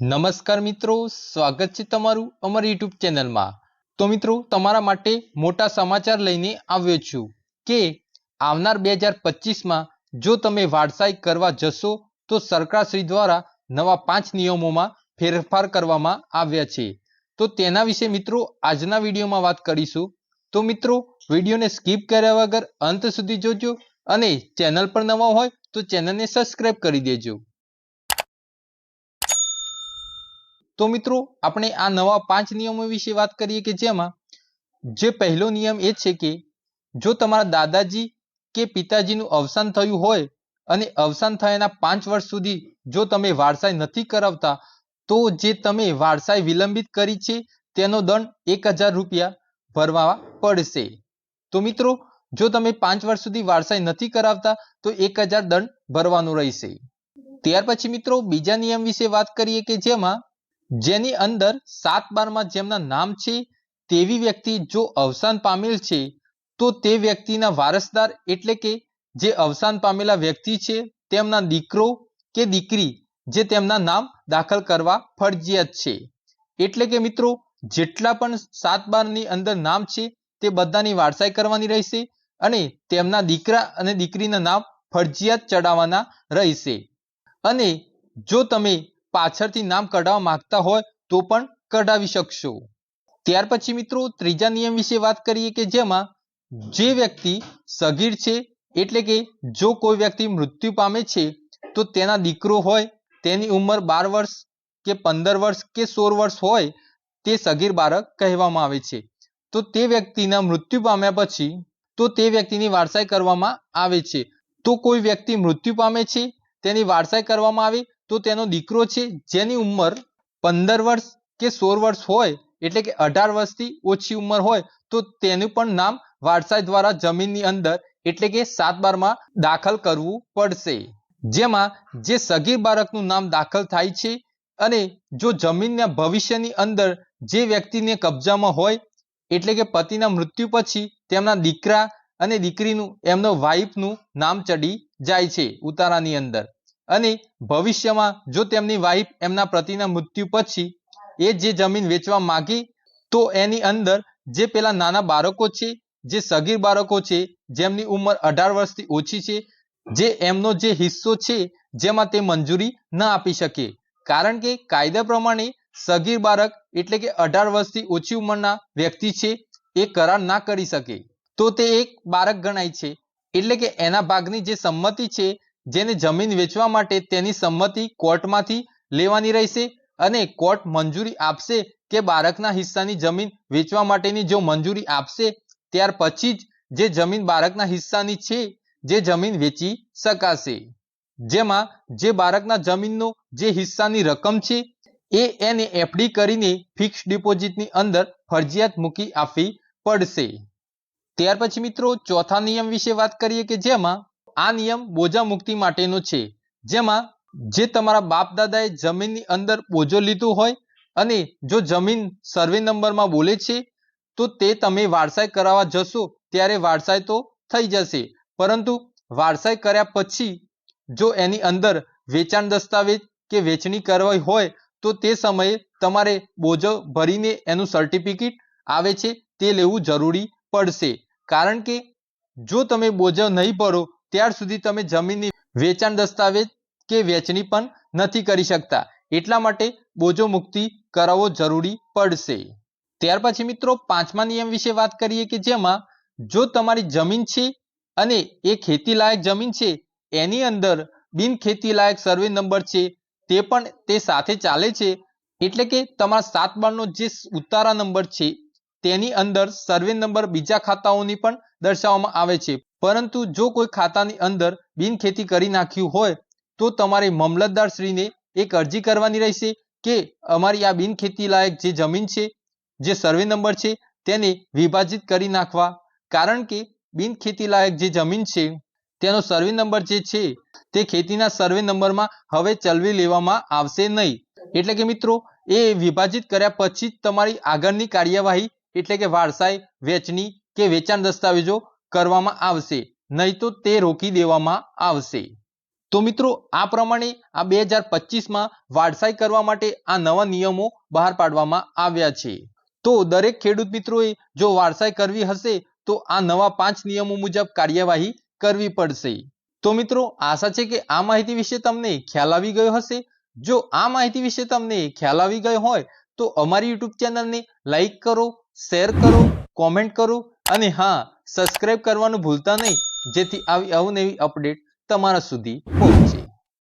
નમસ્કાર મિત્રો, સ્વાગત છે તમારું અમારી યુટ્યુબ ચેનલમાં. તો મિત્રો, તમારા માટે મોટા સમાચાર લઈને આવ્યો છું કે આવનાર બે હજાર પચીસમાં જો તમે વારસાઈ કરવા જશો, તો સરકારશ્રી દ્વારા નવા પાંચ નિયમોમાં ફેરફાર કરવામાં આવ્યા છે. તો તેના વિશે મિત્રો, આજના વિડીયોમાં વાત કરીશું. તો મિત્રો, વિડીયોને સ્કીપ કર્યા વગર અંત સુધી જોજો અને ચેનલ પર નવા હોય તો ચેનલને સબસ્ક્રાઈબ કરી દેજો. તો મિત્રો, આપણે આ નવા પાંચ નિયમો વિશે વાત કરીએ કે જેમાં જે પહેલો નિયમ એ છે કે જો તમારા દાદાજી કે પિતાજીનું અવસાન થયું હોય અને અવસાન થયાના પાંચ વર્ષ સુધી જો તમે વારસાઈ નથી કરાવતા, તો જે તમે વારસાઈ વિલંબિત કરી છે, તેનો દંડ એક હજાર રૂપિયા ભરવા પડશે. તો મિત્રો, જો તમે પાંચ વર્ષ સુધી વારસાઈ નથી કરાવતા, તો એક હજાર દંડ ભરવાનો રહેશે. ત્યાર પછી મિત્રો, બીજા નિયમ વિશે વાત કરીએ કે જેમાં જેની અંદર સાત બારમાં જેમના નામ છે, તેવી વ્યક્તિ જો અવસાન પામેલ છે, તો તે વ્યક્તિના વારસદાર એટલે કે જે અવસાન પામેલા વ્યક્તિ છે, તેમના દીકરો કે દીકરી જે તેમના નામ દાખલ કરવા ફરજિયાત છે. એટલે કે મિત્રો, જેટલા પણ સાત બારની અંદર નામ છે, તે બધાની વારસાઈ કરવાની રહેશે અને તેમના દીકરા અને દીકરીના નામ ફરજિયાત ચડાવવાના રહેશે. અને જો તમે પાછળથી નામ કઢાવવા માંગતા હોય તો પણ કઢાવી શકશો. ત્યાર પછી મિત્રો ત્રીજા નિયમ વિશે વાત કરીએ કે જેમાં જે વ્યક્તિ સગીર છે એટલે કે જો કોઈ વ્યક્તિ મૃત્યુ પામે છે તો તેના દીકરો હોય, તેની ઉંમર બાર વર્ષ કે પંદર વર્ષ કે સોળ વર્ષ હોય તે સગીર બાળક કહેવામાં આવે છે. તો તે વ્યક્તિના મૃત્યુ પામ્યા પછી તો તે વ્યક્તિની વારસાઈ કરવામાં આવે છે. તો કોઈ વ્યક્તિ મૃત્યુ પામે છે તેની વારસાઈ કરવામાં આવે તો તેનો દીકરો છે જેની ઉંમર પંદર વર્ષ કે સોળ વર્ષ હોય, એટલે કે અઢાર વર્ષથી ઓછી ઉંમર હોય, તો તેનું પણ નામ વારસાઈ દ્વારા જમીનની અંદર, એટલે કે સાત બારમાં દાખલ કરવું પડશે. જેમાં જે સગીર બાળકનું નામ દાખલ થાય છે અને જો જમીનના ભવિષ્યની અંદર જે વ્યક્તિને કબજામાં હોય, એટલે કે પતિના મૃત્યુ પછી તેમના દીકરા અને દીકરીનું, એમનો વાઇફનું નામ ચડી જાય છે ઉતારાની અંદર. અને ભવિષ્યમાં જો તેમની વાઈફ એમના પતિના મૃત્યુ પછી એ જે જમીન વેચવા માગી, તો એની અંદર જે પેલા નાના બાળકો છે, જે સગીર બાળકો છે, જેમની ઉંમર અઢાર વર્ષથી ઓછી છે, જે એમનો જે હિસ્સો છે, જેમાં તે મંજૂરી ન આપી શકે. કારણ કે કાયદા પ્રમાણે સગીર બાળક એટલે કે અઢાર વર્ષથી ઓછી ઉંમરના વ્યક્તિ છે, એ કરાર ના કરી શકે. તો તે એક બાળક ગણાય છે. એટલે કે એના ભાગની જે સંમતિ છે જેને જમીન વેચવા માટે તેની સંમતિ કોર્ટમાંથી લેવાની રહેશે અને કોર્ટ મંજૂરી આપશે કે બાળકના હિસ્સાની જમીન વેચવા માટેની જો મંજૂરી આપશે, ત્યાર પછી જ જે જમીન બાળકના હિસ્સાની છે, જે જમીન વેચી શકાશે. જેમાં જે બાળકના જમીનનો જે હિસ્સાની રકમ છે, એ એને એફડી કરીને ફિક્સ ડિપોઝિટની અંદર ફરજિયાત મૂકી આપવી પડશે. ત્યાર પછી મિત્રો ચોથા નિયમ વિશે વાત કરીએ કે જેમાં આ નિયમ બોજા મુક્તિ માટેનો છે. જેમાં જે તમારા બાપ દાદાએ જમીનની અંદર બોજો લીધો હોય અને જો જમીન સર્વે નંબરમાં બોલે છે, તો તે તમે વારસાઈ કરાવવા જશો, ત્યારે વારસાઈ તો થઈ જશે. પરંતુ વારસાઈ કર્યા પછી જો એની અંદર વેચાણ દસ્તાવેજ કે વેચણી કરવી હોય, તો તે સમયે તમારે બોજો ભરીને એનું સર્ટિફિકેટ આવે છે, તે લેવું જરૂરી પડશે. કારણ કે જો તમે બોજો નહીં ભરો ત્યાર સુધી તમે જમીનની વેચાણ દસ્તાવેજ કે વેચણી પણ નથી કરી શકતા. એટલા માટે બોજો મુક્તિ કરાવવો જરૂરી પડશે. ત્યાર પછી મિત્રો, પાંચમા નિયમ વિશે વાત કરીએ કે જેમાં જો તમારી જમીન છે અને એ ખેતી લાયક જમીન છે, એની અંદર બિન ખેતી લાયક સર્વે નંબર છે, તે પણ તે સાથે ચાલે છે, એટલે કે તમારા સાત બારનો જે ઉતારા નંબર છે, તેની અંદર સર્વે નંબર બીજા ખાતાઓની પણ દર્શાવવામાં આવે છે. પરંતુ જો કોઈ ખાતાની અંદર બિન ખેતી કરી નાખ્યું હોય, તો તમારે મામલતદારશ્રીને એક અરજી કરવાની રહેશે કે અમારી આ બિન ખેતી લાયક જે જમીન છે, જે સર્વે નંબર છે, તેને વિભાજિત કરી નાખવા. કારણ કે બિન ખેતી લાયક જે જમીન છે, તેનો સર્વે નંબર જે છે, તે ખેતીના સર્વે નંબરમાં હવે ચલવી લેવામાં આવશે નહીં. એટલે કે મિત્રો, એ વિભાજિત કર્યા પછી જ તમારી આગળની કાર્યવાહી, એટલે કે વારસાઈ વેચણી કે વેચાણ દસ્તાવેજો કરવામાં આવશે. નહીં તો તે રોકી દેવામાં આવશે. તો મિત્રો, આ પ્રમાણે આ બે હજાર પચીસમાં વારસાઈ કરવા માટે આ નવા નિયમો બહાર પાડવામાં આવ્યા છે. તો દરેક ખેડૂત મિત્રોએ જો વારસાઈ કરવી હશે, તો આ નવા પાંચ નિયમો મુજબ કાર્યવાહી કરવી પડશે. તો મિત્રો, આશા છે કે આ માહિતી વિશે તમને ખ્યાલ આવી ગયો હશે. જો આ માહિતી વિશે તમને ખ્યાલ આવી ગયો હોય, તો અમારી યુટ્યુબ ચેનલને લાઈક કરો, શેર કરો, કોમેન્ટ કરો અને હા સબસ્ક્રાઇબ કરવાનું ભૂલતા નહીં. જેથી આવી અવનવી અપડેટ તમારા સુધી પહોંચે.